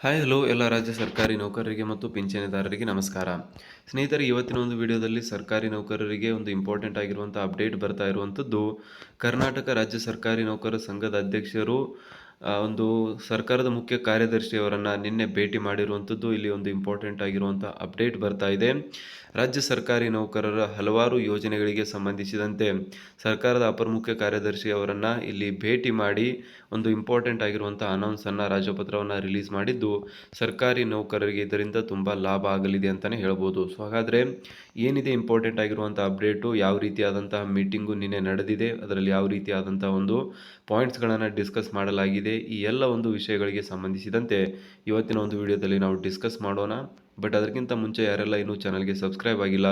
Hi hello ಎಲ್ಲ ರಾಜ್ಯ ಸರ್ಕಾರಿ ನೌಕರರಿಗೆ ಮತ್ತು ಪಿಂಚಣಿದಾರರಿಗೆ ನಮಸ್ಕಾರ. ಸ್ನೇಹಿತರೆ, ಇವತ್ತಿನ ಒಂದು ವಿಡಿಯೋದಲ್ಲಿ ಸರ್ಕಾರಿ ನೌಕರರಿಗೆ ಒಂದು ಇಂಪಾರ್ಟೆಂಟ್ ಆಗಿರುವಂಥ ಅಪ್ಡೇಟ್ ಬರ್ತಾ ಇರುವಂಥದ್ದು ಕರ್ನಾಟಕ ರಾಜ್ಯ ಸರ್ಕಾರಿ ನೌಕರರ ಸಂಘದ ಅಧ್ಯಕ್ಷರು ಒಂದು ಸರ್ಕಾರದ ಮುಖ್ಯ ಕಾರ್ಯದರ್ಶಿಯವರನ್ನು ನಿನ್ನೆ ಭೇಟಿ ಮಾಡಿರುವಂಥದ್ದು ಇಲ್ಲಿ ಒಂದು ಇಂಪಾರ್ಟೆಂಟ್ ಆಗಿರುವಂಥ ಅಪ್ಡೇಟ್ ಬರ್ತಾ ಇದೆ. ರಾಜ್ಯ ಸರ್ಕಾರಿ ನೌಕರರ ಹಲವಾರು ಯೋಜನೆಗಳಿಗೆ ಸಂಬಂಧಿಸಿದಂತೆ ಸರ್ಕಾರದ ಅಪರ ಮುಖ್ಯ ಕಾರ್ಯದರ್ಶಿ ಅವರನ್ನು ಇಲ್ಲಿ ಭೇಟಿ ಮಾಡಿ ಒಂದು ಇಂಪಾರ್ಟೆಂಟ್ ಆಗಿರುವಂಥ ಅನೌನ್ಸನ್ನು ರಾಜ್ಯಪತ್ರವನ್ನು ರಿಲೀಸ್ ಮಾಡಿದ್ದು ಸರ್ಕಾರಿ ನೌಕರರಿಗೆ ಇದರಿಂದ ತುಂಬ ಲಾಭ ಆಗಲಿದೆ ಅಂತಲೇ ಹೇಳ್ಬೋದು. ಸೊ ಹಾಗಾದರೆ ಏನಿದೆ ಇಂಪಾರ್ಟೆಂಟ್ ಆಗಿರುವಂಥ ಅಪ್ಡೇಟು ಯಾವ ರೀತಿಯಾದಂತಹ ಮೀಟಿಂಗು ನಿನ್ನೆ ನಡೆದಿದೆ? ಅದರಲ್ಲಿ ಯಾವ ರೀತಿಯಾದಂಥ ಒಂದು ಪಾಯಿಂಟ್ಸ್ಗಳನ್ನು ಡಿಸ್ಕಸ್ ಮಾಡಲಾಗಿದೆ? ಈ ಎಲ್ಲ ಒಂದು ವಿಷಯಗಳಿಗೆ ಸಂಬಂಧಿಸಿದಂತೆ ಇವತ್ತಿನ ಒಂದು ವಿಡಿಯೋದಲ್ಲಿ ನಾವು ಡಿಸ್ಕಸ್ ಮಾಡೋಣ. ಬಟ್ ಅದಕ್ಕಿಂತ ಮುಂಚೆ ಯಾರೆಲ್ಲ ಇನ್ನೂ ಚಾನಲ್ಗೆ ಸಬ್ಸ್ಕ್ರೈಬ್ ಆಗಿಲ್ಲ,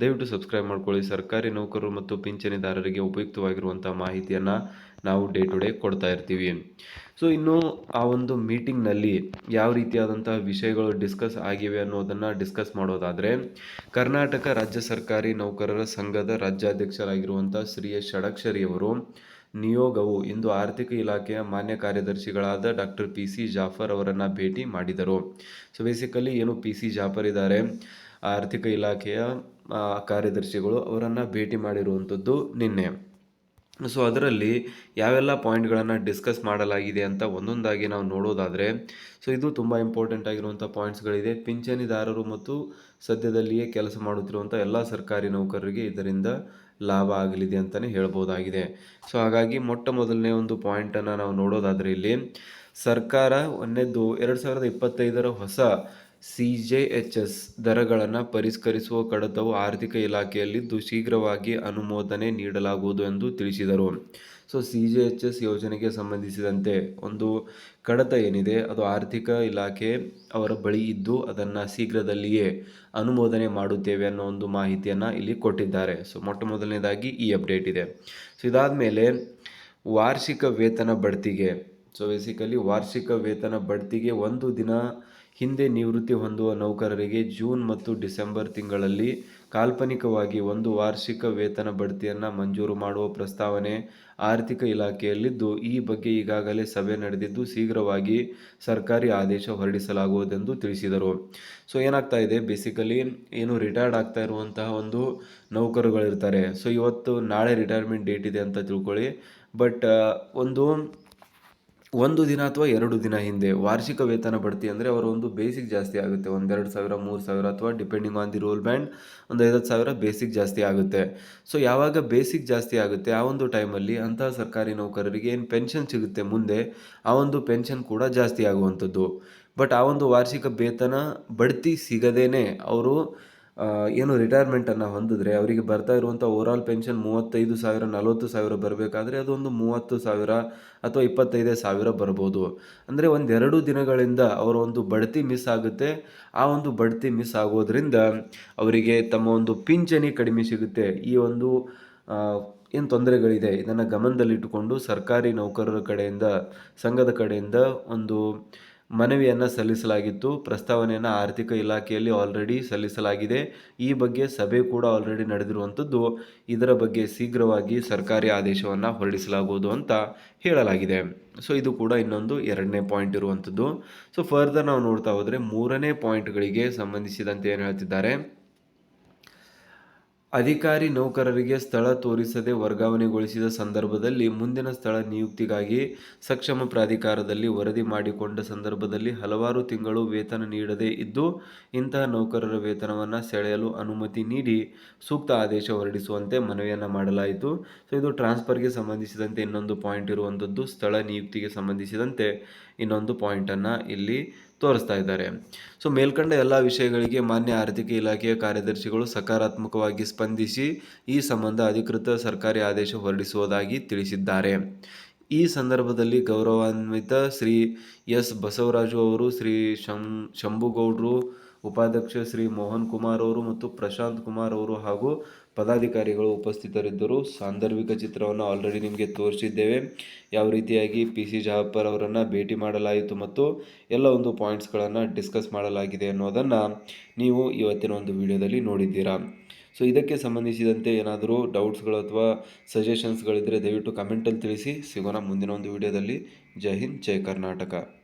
ದಯವಿಟ್ಟು ಸಬ್ಸ್ಕ್ರೈಬ್ ಮಾಡ್ಕೊಳ್ಳಿ. ಸರ್ಕಾರಿ ನೌಕರರು ಮತ್ತು ಪಿಂಚಣಿದಾರರಿಗೆ ಉಪಯುಕ್ತವಾಗಿರುವಂಥ ಮಾಹಿತಿಯನ್ನು ನಾವು ಡೇ ಟು ಡೇ ಕೊಡ್ತಾ ಇರ್ತೀವಿ. ಸೊ, ಇನ್ನು ಆ ಒಂದು ಮೀಟಿಂಗ್ನಲ್ಲಿ ಯಾವ ರೀತಿಯಾದಂಥ ವಿಷಯಗಳು ಡಿಸ್ಕಸ್ ಆಗಿವೆ ಅನ್ನೋದನ್ನು ಡಿಸ್ಕಸ್ ಮಾಡೋದಾದರೆ, ಕರ್ನಾಟಕ ರಾಜ್ಯ ಸರ್ಕಾರಿ ನೌಕರರ ಸಂಘದ ರಾಜ್ಯಾಧ್ಯಕ್ಷರಾಗಿರುವಂಥ ಶ್ರೀ ಎಸ್ ಷಡಕ್ಷರಿ ಅವರು ನಿಯೋಗವು ಇಂದು ಆರ್ಥಿಕ ಇಲಾಖೆಯ ಮಾನ್ಯ ಕಾರ್ಯದರ್ಶಿಗಳಾದ ಡಾಕ್ಟರ್ ಪಿ ಸಿ ಜಾಫರ್ ಅವರನ್ನು ಭೇಟಿ ಮಾಡಿದರು. ಸೊ ಬೇಸಿಕಲಿ ಏನು ಪಿ ಸಿ ಜಾಫರ್ ಇದ್ದಾರೆ? ಆರ್ಥಿಕ ಇಲಾಖೆಯ ಕಾರ್ಯದರ್ಶಿಗಳು ಅವರನ್ನು ಭೇಟಿ ಮಾಡಿರುವಂಥದ್ದು ನಿನ್ನೆ. ಸೊ ಅದರಲ್ಲಿ ಯಾವೆಲ್ಲ ಪಾಯಿಂಟ್ಗಳನ್ನು ಡಿಸ್ಕಸ್ ಮಾಡಲಾಗಿದೆ ಅಂತ ಒಂದೊಂದಾಗಿ ನಾವು ನೋಡೋದಾದರೆ ಸೊ ಇದು ತುಂಬ ಇಂಪಾರ್ಟೆಂಟ್ ಆಗಿರುವಂಥ ಪಾಯಿಂಟ್ಸ್ಗಳಿದೆ. ಪಿಂಚಣಿದಾರರು ಮತ್ತು ಸದ್ಯದಲ್ಲಿಯೇ ಕೆಲಸ ಮಾಡುತ್ತಿರುವಂಥ ಎಲ್ಲ ಸರ್ಕಾರಿ ನೌಕರರಿಗೆ ಇದರಿಂದ ಲಾಭ ಆಗಲಿದೆ ಅಂತಲೇ ಹೇಳ್ಬೋದಾಗಿದೆ. ಸೊ ಹಾಗಾಗಿ ಮೊಟ್ಟ ಮೊದಲನೇ ಒಂದು ಪಾಯಿಂಟನ್ನು ನಾವು ನೋಡೋದಾದರೆ ಇಲ್ಲಿ, ಸರ್ಕಾರ ಒಂದೇದು ಎರಡು ಸಾವಿರದ ಇಪ್ಪತ್ತೈದರ ಹೊಸ ಸಿ ಜೆ ಎಚ್ ಎಸ್ ದರಗಳನ್ನು ಪರಿಷ್ಕರಿಸುವ ಕಡತವು ಆರ್ಥಿಕ ಇಲಾಖೆಯಲ್ಲಿದ್ದು ಶೀಘ್ರವಾಗಿ ಅನುಮೋದನೆ ನೀಡಲಾಗುವುದು ಎಂದು ತಿಳಿಸಿದರು. So, C J H S ಯೋಜನೆಗೆ ಸಂಬಂಧಿಸಿದಂತೆ ಒಂದು ಕಡತ ಏನಿದೆ, ಅದು ಆರ್ಥಿಕ ಇಲಾಖೆ ಅವರ ಬಳಿ ಇದ್ದು ಅದನ್ನು ಶೀಘ್ರದಲ್ಲಿಯೇ ಅನುಮೋದನೆ ಮಾಡುತ್ತೇವೆ ಅನ್ನೋ ಒಂದು ಮಾಹಿತಿಯನ್ನು ಇಲ್ಲಿ ಕೊಟ್ಟಿದ್ದಾರೆ. ಸೊ ಮೊಟ್ಟ ಮೊದಲನೇದಾಗಿ ಈ ಅಪ್ಡೇಟ್ ಇದೆ. ಸೊ ಇದಾದ ಮೇಲೆ ವಾರ್ಷಿಕ ವೇತನ ಬಡ್ತಿಗೆ. ಸೊ ಬೇಸಿಕಲಿ ವಾರ್ಷಿಕ ವೇತನ ಬಡ್ತಿಗೆ ಒಂದು ದಿನ ಹಿಂದೆ ನಿವೃತ್ತಿ ಹೊಂದುವ ನೌಕರರಿಗೆ ಜೂನ್ ಮತ್ತು ಡಿಸೆಂಬರ್ ತಿಂಗಳಲ್ಲಿ ಕಾಲ್ಪನಿಕವಾಗಿ ಒಂದು ವಾರ್ಷಿಕ ವೇತನ ಬಡ್ತಿಯನ್ನು ಮಂಜೂರು ಮಾಡುವ ಪ್ರಸ್ತಾವನೆ ಆರ್ಥಿಕ ಇಲಾಖೆಯಲ್ಲಿದ್ದು, ಈ ಬಗ್ಗೆ ಈಗಾಗಲೇ ಸಭೆ ನಡೆದಿದ್ದು ಶೀಘ್ರವಾಗಿ ಸರ್ಕಾರಿ ಆದೇಶ ಹೊರಡಿಸಲಾಗುವುದೆಂದು ತಿಳಿಸಿದರು. ಸೊ, ಏನಾಗ್ತಾ ಇದೆ? ಬೇಸಿಕಲಿ ಏನು ರಿಟೈರ್ಡ್ ಆಗ್ತಾ ಇರುವಂತಹ ಒಂದು ನೌಕರುಗಳಿರ್ತಾರೆ. ಸೊ, ಇವತ್ತು ನಾಳೆ ರಿಟೈರ್ಮೆಂಟ್ ಡೇಟ್ ಇದೆ ಅಂತ ತಿಳ್ಕೊಳ್ಳಿ. ಬಟ್ ಒಂದು ಒಂದು ದಿನ ಅಥವಾ ಎರಡು ದಿನ ಹಿಂದೆ ವಾರ್ಷಿಕ ವೇತನ ಬಡ್ತಿ ಅಂದರೆ ಅವರ ಒಂದು ಬೇಸಿಕ್ ಜಾಸ್ತಿ ಆಗುತ್ತೆ. ಒಂದೆರಡು ಸಾವಿರ, ಮೂರು ಸಾವಿರ ಅಥವಾ depending on the role band ಒಂದು ಐವತ್ತು ಸಾವಿರ ಬೇಸಿಕ್ ಜಾಸ್ತಿ ಆಗುತ್ತೆ. ಸೊ ಯಾವಾಗ ಬೇಸಿಕ್ ಜಾಸ್ತಿ ಆಗುತ್ತೆ? ಆ ಒಂದು ಟೈಮಲ್ಲಿ ಅಂತಹ ಸರ್ಕಾರಿ ನೌಕರರಿಗೆ ಏನು ಪೆನ್ಷನ್ ಸಿಗುತ್ತೆ ಮುಂದೆ? ಆ ಒಂದು ಪೆನ್ಷನ್ ಕೂಡ ಜಾಸ್ತಿ ಆಗುವಂಥದ್ದು. ಬಟ್ ಆ ಒಂದು ವಾರ್ಷಿಕ ವೇತನ ಬಡ್ತಿ ಸಿಗದೇನೆ ಅವರು ಏನು ರಿಟೈರ್ಮೆಂಟನ್ನು ಹೊಂದಿದ್ರೆ ಅವರಿಗೆ ಬರ್ತಾ ಇರುವಂಥ ಓವರಾಲ್ ಪೆನ್ಷನ್ ಮೂವತ್ತೈದು ಸಾವಿರ, ನಲವತ್ತು ಸಾವಿರ ಬರಬೇಕಾದ್ರೆ ಅದೊಂದು ಮೂವತ್ತು ಸಾವಿರ ಅಥವಾ ಇಪ್ಪತ್ತೈದೇ ಸಾವಿರ ಬರ್ಬೋದು. ಅಂದರೆ ಒಂದೆರಡು ದಿನಗಳಿಂದ ಅವರ ಒಂದು ಬಡ್ತಿ ಮಿಸ್ ಆಗುತ್ತೆ. ಆ ಒಂದು ಬಡ್ತಿ ಮಿಸ್ ಆಗೋದ್ರಿಂದ ಅವರಿಗೆ ತಮ್ಮ ಒಂದು ಪಿಂಚಣಿ ಕಡಿಮೆ ಸಿಗುತ್ತೆ. ಈ ಒಂದು ಏನು ತೊಂದರೆಗಳಿದೆ? ಇದನ್ನು ಗಮನದಲ್ಲಿಟ್ಟುಕೊಂಡು ಸರ್ಕಾರಿ ನೌಕರರ ಕಡೆಯಿಂದ, ಸಂಘದ ಕಡೆಯಿಂದ ಒಂದು ಮನವಿಯನ್ನು ಸಲ್ಲಿಸಲಾಗಿತ್ತು. ಪ್ರಸ್ತಾವನೆಯನ್ನು ಆರ್ಥಿಕ ಇಲಾಖೆಯಲ್ಲಿ ಆಲ್ರೆಡಿ ಸಲ್ಲಿಸಲಾಗಿದೆ. ಈ ಬಗ್ಗೆ ಸಭೆ ಕೂಡ ಆಲ್ರೆಡಿ ನಡೆದಿರುವಂಥದ್ದು ಇದರ ಬಗ್ಗೆ ಶೀಘ್ರವಾಗಿ ಸರ್ಕಾರಿ ಆದೇಶವನ್ನು ಹೊರಡಿಸಲಾಗುವುದು ಅಂತ ಹೇಳಲಾಗಿದೆ. ಸೊ ಇದು ಕೂಡ ಇನ್ನೊಂದು ಎರಡನೇ ಪಾಯಿಂಟ್ ಇರುವಂಥದ್ದು ಸೊ ಫರ್ದರ್ ನಾವು ನೋಡ್ತಾ ಹೋದರೆ ಮೂರನೇ ಪಾಯಿಂಟ್ಗಳಿಗೆ ಸಂಬಂಧಿಸಿದಂತೆ ಏನು ಹೇಳ್ತಿದ್ದಾರೆ? ಅಧಿಕಾರಿ ನೌಕರರಿಗೆ ಸ್ಥಳ ತೋರಿಸದೆ ವರ್ಗಾವಣೆಗೊಳಿಸಿದ ಸಂದರ್ಭದಲ್ಲಿ ಮುಂದಿನ ಸ್ಥಳ ನಿಯುಕ್ತಿಗಾಗಿ ಸಕ್ಷಮ ಪ್ರಾಧಿಕಾರದಲ್ಲಿ ವರದಿ ಮಾಡಿಕೊಂಡ ಸಂದರ್ಭದಲ್ಲಿ ಹಲವಾರು ತಿಂಗಳು ವೇತನ ನೀಡದೇ ಇದ್ದು, ಇಂತಹ ನೌಕರರ ವೇತನವನ್ನು ಸೆಳೆಯಲು ಅನುಮತಿ ನೀಡಿ ಸೂಕ್ತ ಆದೇಶ ಹೊರಡಿಸುವಂತೆ ಮನವಿಯನ್ನು ಮಾಡಲಾಯಿತು. ಸೊ ಇದು ಟ್ರಾನ್ಸ್ಫರ್ಗೆ ಸಂಬಂಧಿಸಿದಂತೆ ಇನ್ನೊಂದು ಪಾಯಿಂಟ್ ಇರುವಂಥದ್ದು ಸ್ಥಳ ನಿಯುಕ್ತಿಗೆ ಸಂಬಂಧಿಸಿದಂತೆ ಇನ್ನೊಂದು ಪಾಯಿಂಟನ್ನು ಇಲ್ಲಿ ತೋರಿಸ್ತಾ ಇದ್ದಾರೆ. ಸೊ, ಮೇಲ್ಕಂಡ ಎಲ್ಲ ವಿಷಯಗಳಿಗೆ ಮಾನ್ಯ ಆರ್ಥಿಕ ಇಲಾಖೆಯ ಕಾರ್ಯದರ್ಶಿಗಳು ಸಕಾರಾತ್ಮಕವಾಗಿ ಸ್ಪಂದಿಸಿ ಈ ಸಂಬಂಧ ಅಧಿಕೃತ ಸರ್ಕಾರಿ ಆದೇಶ ಹೊರಡಿಸುವುದಾಗಿ ತಿಳಿಸಿದ್ದಾರೆ. ಈ ಸಂದರ್ಭದಲ್ಲಿ ಗೌರವಾನ್ವಿತ ಶ್ರೀ ಎಸ್ ಬಸವರಾಜು ಅವರು, ಶ್ರೀ ಶಂ, ಶಂಭುಗೌಡರು, ಉಪಾಧ್ಯಕ್ಷ ಶ್ರೀ ಮೋಹನ್ ಕುಮಾರ್ ಅವರು ಮತ್ತು ಪ್ರಶಾಂತ್ ಕುಮಾರ್ ಅವರು ಹಾಗೂ ಪದಾಧಿಕಾರಿಗಳು ಉಪಸ್ಥಿತರಿದ್ದರು. ಸಾಂದರ್ಭಿಕ ಚಿತ್ರವನ್ನು ಆಲ್ರೆಡಿ ನಿಮಗೆ ತೋರಿಸಿದ್ದೇವೆ. ಯಾವ ರೀತಿಯಾಗಿ ಪಿ ಸಿ ಜಹಾಪರ್ ಅವರನ್ನು ಭೇಟಿ ಮಾಡಲಾಯಿತು ಮತ್ತು ಎಲ್ಲ ಒಂದು ಪಾಯಿಂಟ್ಸ್ಗಳನ್ನು ಡಿಸ್ಕಸ್ ಮಾಡಲಾಗಿದೆ ಅನ್ನೋದನ್ನು ನೀವು ಇವತ್ತಿನ ಒಂದು ವಿಡಿಯೋದಲ್ಲಿ ನೋಡಿದ್ದೀರಾ. ಸೊ ಇದಕ್ಕೆ ಸಂಬಂಧಿಸಿದಂತೆ ಏನಾದರೂ ಡೌಟ್ಸ್ಗಳು ಅಥವಾ ಸಜೆಷನ್ಸ್ಗಳಿದ್ದರೆ ದಯವಿಟ್ಟು ಕಮೆಂಟಲ್ಲಿ ತಿಳಿಸಿ. ಸಿಗೋಣ ಮುಂದಿನ ಒಂದು ವಿಡಿಯೋದಲ್ಲಿ ಜೈ ಹಿಂದ್, ಜೈ ಕರ್ನಾಟಕ.